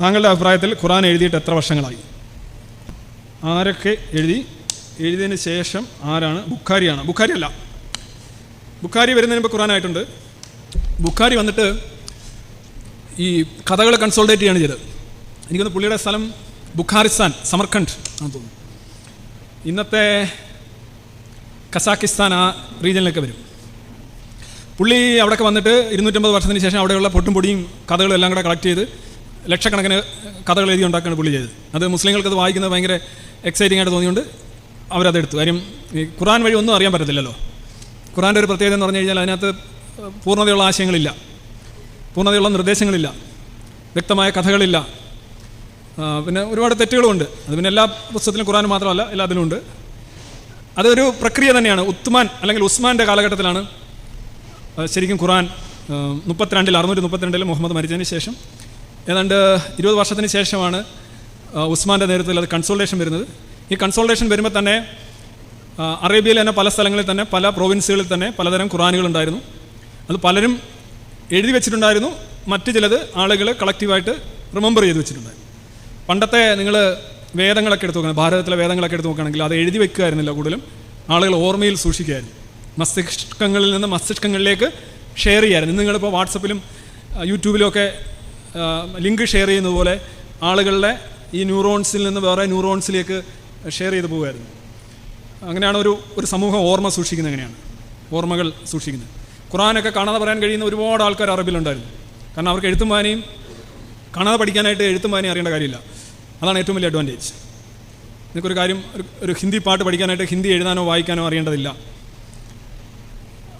താങ്കളുടെ അഭിപ്രായത്തിൽ ഖുറാൻ എഴുതിയിട്ട് എത്ര വർഷങ്ങളായി? ആരൊക്കെ എഴുതി? എഴുതിയതിന് ശേഷം ആരാണ്? ബുഖാരിയാണ്. ബുഖാരി അല്ല. ബുഖാരി വരുന്നതിന് മുമ്പ് ഖുറാനായിട്ടുണ്ട് ബുഖാരി വന്നിട്ട് ഈ കഥകൾ കൺസോൾട്ടേറ്റ് ചെയ്യാണ് ചെയ്തത്. എനിക്കൊന്ന് പുള്ളിയുടെ സ്ഥലം ബുഖാരിസ്ഥാൻ സമർഖണ്ഡ് ആണെന്ന് തോന്നുന്നു. ഇന്നത്തെ കസാക്കിസ്ഥാൻ ആ റീജിയനിലൊക്കെ വരും. പുള്ളി അവിടെയൊക്കെ വന്നിട്ട് ഇരുന്നൂറ്റമ്പത് വർഷത്തിന് ശേഷം അവിടെയുള്ള പൊട്ടും പൊടിയും കഥകളും എല്ലാം കൂടെ കളക്ട് ചെയ്ത് ലക്ഷക്കണക്കിന് കഥകൾ എഴുതി ഉണ്ടാക്കുകയാണ് പുള്ളി ചെയ്തത്. അത് മുസ്ലിങ്ങൾക്ക് അത് വായിക്കുന്നത് ഭയങ്കര എക്സൈറ്റിംഗ് ആയിട്ട് തോന്നിയുകൊണ്ട് അവരതെടുത്തു. കാര്യം ഈ ഖുറാൻ വഴി ഒന്നും അറിയാൻ പറ്റത്തില്ലല്ലോ. ഖുറാന്റെ ഒരു പ്രത്യേകത എന്ന് പറഞ്ഞു കഴിഞ്ഞാൽ അതിനകത്ത് പൂർണതയുള്ള ആശയങ്ങളില്ല. പൂർണതയുള്ള നിർദ്ദേശങ്ങളില്ല. വ്യക്തമായ കഥകളില്ല. പിന്നെ ഒരുപാട് തെറ്റുകളുമുണ്ട്. അത് പിന്നെ എല്ലാ പുസ്തകത്തിലും ഖുറാൻ മാത്രമല്ല എല്ലാത്തിലും ഉണ്ട്. അതൊരു പ്രക്രിയ തന്നെയാണ്. ഉത്മാൻ അല്ലെങ്കിൽ ഉസ്മാന്റെ കാലഘട്ടത്തിലാണ് ശരിക്കും ഖുറാൻ മുപ്പത്തിരണ്ടിൽ അറുന്നൂറ്റി മുപ്പത്തിരണ്ടിൽ മുഹമ്മദ് മരിച്ചതിന് ശേഷം ഏതാണ്ട് ഇരുപത് വർഷത്തിന് ശേഷമാണ് ഉസ്മാന്റെ നേതൃത്വത്തിൽ അത് കൺസോൾട്ടേഷൻ വരുന്നത്. ഈ കൺസോൾട്ടേഷൻ വരുമ്പോൾ തന്നെ അറേബ്യയിൽ തന്നെ പല സ്ഥലങ്ങളിൽ തന്നെ പല പ്രൊവിൻസുകളിൽ തന്നെ പലതരം ഖുറാനുകൾ ഉണ്ടായിരുന്നു. അത് പലരും എഴുതി വെച്ചിട്ടുണ്ടായിരുന്നു. മറ്റു ചിലത് ആളുകൾ കളക്റ്റീവായിട്ട് റിമെമ്പർ ചെയ്ത് വെച്ചിട്ടുണ്ടായിരുന്നു. പണ്ടത്തെ നിങ്ങൾ വേദങ്ങളൊക്കെ എടുത്ത് നോക്കണം ഭാരതത്തിലെ വേദങ്ങളൊക്കെ എടുത്ത് നോക്കുകയാണെങ്കിൽ അത് എഴുതി വെക്കുകയായിരുന്നില്ല കൂടുതലും. ആളുകൾ ഓർമ്മയിൽ സൂക്ഷിക്കുകയായിരുന്നു. മസ്തിഷ്കങ്ങളിൽ നിന്ന് മസ്തിഷ്കങ്ങളിലേക്ക് ഷെയർ ചെയ്യായിരുന്നു. നിങ്ങളിപ്പോൾ വാട്സപ്പിലും യൂട്യൂബിലും ഒക്കെ ലിങ്ക് ഷെയർ ചെയ്യുന്നത് പോലെ ആളുകളുടെ ഈ ന്യൂറോൺസിൽ നിന്ന് വേറെ ന്യൂറോൺസിലേക്ക് ഷെയർ ചെയ്ത് പോകുമായിരുന്നു അങ്ങനെയാണ് ഒരു ഒരു സമൂഹം ഓർമ്മ സൂക്ഷിക്കുന്നത് അങ്ങനെയാണ് ഓർമ്മകൾ സൂക്ഷിക്കുന്നത്. ഖുറാനൊക്കെ കാണാതെ പറയാൻ കഴിയുന്ന ഒരുപാട് ആൾക്കാർ അറബിലുണ്ടായിരുന്നു. കാരണം അവർക്ക് എഴുത്തും വായനയും കാണാതെ പഠിക്കാനായിട്ട് എഴുത്തും വായനയും അറിയേണ്ട കാര്യമില്ല. അതാണ് ഏറ്റവും വലിയ അഡ്വാന്റേജ് നിങ്ങൾക്കൊരു കാര്യം ഒരു ഹിന്ദി പാട്ട് പഠിക്കാനായിട്ട് ഹിന്ദി എഴുതാനോ വായിക്കാനോ അറിയേണ്ടതില്ല.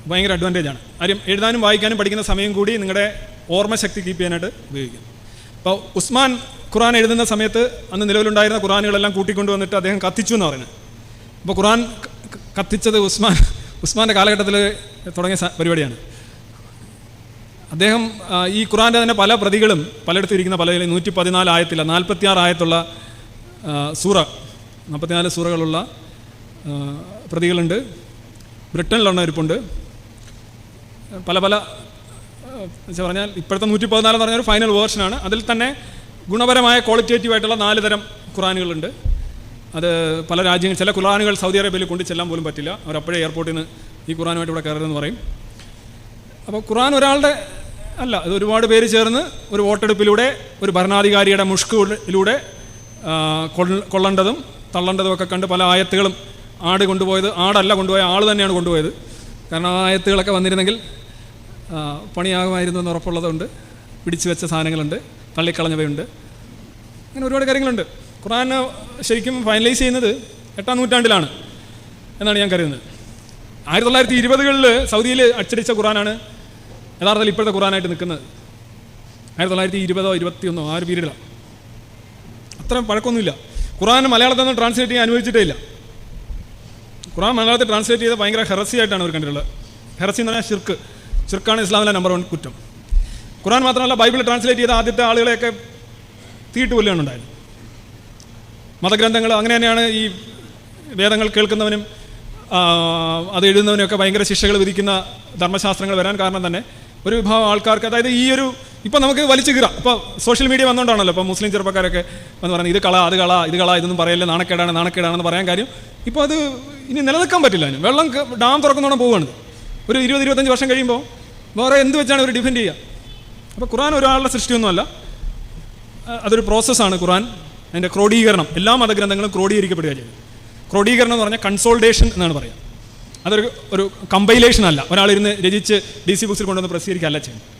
ഭയങ്കര അഡ്വാന്റേജ് ആണ്. കാര്യം എഴുതാനും വായിക്കാനും പഠിക്കുന്ന സമയം കൂടി നിങ്ങളുടെ ഓർമ്മശക്തി കീപ്പ് ചെയ്യാനായിട്ട് ഉപയോഗിക്കുന്നു. അപ്പോൾ ഉസ്മാൻ ഖുറാൻ എഴുതുന്ന സമയത്ത് അന്ന് നിലവിലുണ്ടായിരുന്ന ഖുറാനുകളെല്ലാം കൂട്ടിക്കൊണ്ടുവന്നിട്ട് അദ്ദേഹം കത്തിച്ചു എന്ന് പറയുന്നത്. അപ്പോൾ ഖുറാൻ കത്തിച്ചത് ഉസ്മാൻ ഉസ്മാന്റെ കാലഘട്ടത്തിൽ തുടങ്ങിയ പരിപാടിയാണ്. അദ്ദേഹം ഈ ഖുറാന്റെ തന്നെ പല പ്രതികളും പലയിടത്തും ഇരിക്കുന്ന പല നൂറ്റി പതിനാല് ആയത്തില്ല നാൽപ്പത്തി ആറ് ആയത്തുള്ള സൂറ നാൽപ്പത്തിനാല് സൂറകളുള്ള പ്രതികളുണ്ട്. ബ്രിട്ടനിലുള്ള ഇരിപ്പുണ്ട് പല പല വെച്ചാൽ പറഞ്ഞാൽ ഇപ്പോഴത്തെ നൂറ്റി പതിനാല് എന്ന് പറഞ്ഞാൽ ഒരു ഫൈനൽ വേർഷനാണ് അതിൽ തന്നെ ഗുണപരമായ ക്വാളിറ്റേറ്റീവ് ആയിട്ടുള്ള നാല് തരം ഖുറാനുകളുണ്ട് അത് പല രാജ്യങ്ങൾ ചില ഖുറാനുകൾ സൗദി അറേബ്യയിൽ കൊണ്ട് ചെല്ലാൻ പോലും പറ്റില്ല. അവർ അപ്പോഴേ എയർപോർട്ടിൽ നിന്ന് ഈ ഖുറാനുമായിട്ട് ഇവിടെ കയറരുതെന്ന് പറയും. അപ്പോൾ ഖുറാൻ ഒരാളുടെ അല്ല ഇത് ഒരുപാട് പേര് ചേർന്ന് ഒരു വോട്ടെടുപ്പിലൂടെ ഒരു ഭരണാധികാരിയുടെ മുഷ്കിലൂടെ കൊള്ളേണ്ടതും തള്ളേണ്ടതും ഒക്കെ കണ്ട് പല ആയത്തുകളും ആട് കൊണ്ടുപോയത് ആടല്ല കൊണ്ടുപോയ ആൾ തന്നെയാണ് കൊണ്ടുപോയത്. കാരണം ആ ആയത്തുകളൊക്കെ വന്നിരുന്നെങ്കിൽ പണിയാകുമായിരുന്നു എന്ന് ഉറപ്പുള്ളതുകൊണ്ട് പിടിച്ചു വെച്ച സാധനങ്ങളുണ്ട്. തള്ളിക്കളഞ്ഞവയുണ്ട്. അങ്ങനെ ഒരുപാട് കാര്യങ്ങളുണ്ട്. ഖുറാൻ ശരിക്കും ഫൈനലൈസ് ചെയ്യുന്നത് എട്ടാം നൂറ്റാണ്ടിലാണ് എന്നാണ് ഞാൻ കരുതുന്നത്. ആയിരത്തി തൊള്ളായിരത്തി ഇരുപതുകളിൽ സൗദിയിൽ അച്ചടിച്ച ഖുറാനാണ് യഥാർത്ഥത്തിൽ ഇപ്പോഴത്തെ ഖുറാനായിട്ട് നിൽക്കുന്നത്. ആയിരത്തി തൊള്ളായിരത്തി ഇരുപതോ ഇരുപത്തിയൊന്നോ ആ ഒരു പീരീഡിലാണ്. അത്ര പഴക്കമൊന്നുമില്ല. ഖുറാൻ മലയാളത്തിൽ നിന്ന് ട്രാൻസ്ലേറ്റ് ചെയ്യാൻ അനുവദിച്ചിട്ടേ ഇല്ല. ഖുറാൻ മലയാളത്തിൽ ട്രാൻസ്ലേറ്റ് ചെയ്ത് ഭയങ്കര ഹെറസി ആയിട്ടാണ് അവർ കണ്ടിട്ടുള്ളത്. ഹെറസി എന്ന് പറഞ്ഞാൽ ഷിർക്ക് ഷിർക്കാണ് ഇസ്ലാമിലെ നമ്പർ വൺ കുറ്റം. ഖുറാൻ മാത്രമല്ല ബൈബിൾ ട്രാൻസ്ലേറ്റ് ചെയ്ത ആദ്യത്തെ ആളുകളെയൊക്കെ തീയിട്ട് കൊല്ലുകയാണ് ഉണ്ടായത്. മതഗ്രന്ഥങ്ങൾ അങ്ങനെ തന്നെയാണ് ഈ വേദങ്ങൾ കേൾക്കുന്നവനും അത് എഴുതുന്നവനൊക്കെ ഭയങ്കര ശിക്ഷകൾ വിധിക്കുന്ന ധർമ്മശാസ്ത്രങ്ങൾ വരാൻ കാരണം തന്നെ ഒരു വിഭാഗം ആൾക്കാർക്ക് അതായത് ഈ ഒരു ഇപ്പം നമുക്ക് വലിച്ചു കീറാം. ഇപ്പോൾ സോഷ്യൽ മീഡിയ വന്നുകൊണ്ടാണല്ലോ ഇപ്പോൾ മുസ്ലിം ചെറുപ്പക്കാരൊക്കെ എന്ന് പറയുന്നത് ഇത് കള അത് കള ഇത് കള ഇതൊന്നും പറയല്ലേ നാണക്കേടാണ് നാണക്കേടാണെന്ന് പറയാൻ കാര്യം. ഇപ്പോൾ അത് ഇനി നിലനിൽക്കാൻ പറ്റില്ല അതിന്. വെള്ളം ഡാം തുറക്കുന്നോണം പോവുകയാണ്. ഒരു ഇരുപത് ഇരുപത്തഞ്ച് വർഷം കഴിയുമ്പോൾ വേറെ എന്ത് വെച്ചാണ് ഇവർ ഡിഫെൻഡ് ചെയ്യുക? അപ്പോൾ ഖുറാൻ ഒരാളുടെ സൃഷ്ടിയൊന്നുമല്ല. അതൊരു പ്രോസസ്സാണ് ഖുറാൻ അതിന്റെ ക്രോഡീകരണം. എല്ലാ മതഗ്രന്ഥങ്ങളും ക്രോഡീകരിക്കപ്പെടുക ചെയ്യും. ക്രോഡീകരണം എന്ന് പറഞ്ഞാൽ കൺസോൾട്ടേഷൻ എന്നാണ് പറയുക. അതൊരു ഒരു കമ്പൈലേഷൻ അല്ല. ഒരാളിരുന്ന് രചിച്ച് ഡി സി ബുക്സിൽ കൊണ്ടുവന്ന് പ്രസിദ്ധീകരിക്കുകയല്ല ചെയ്യുന്നത്.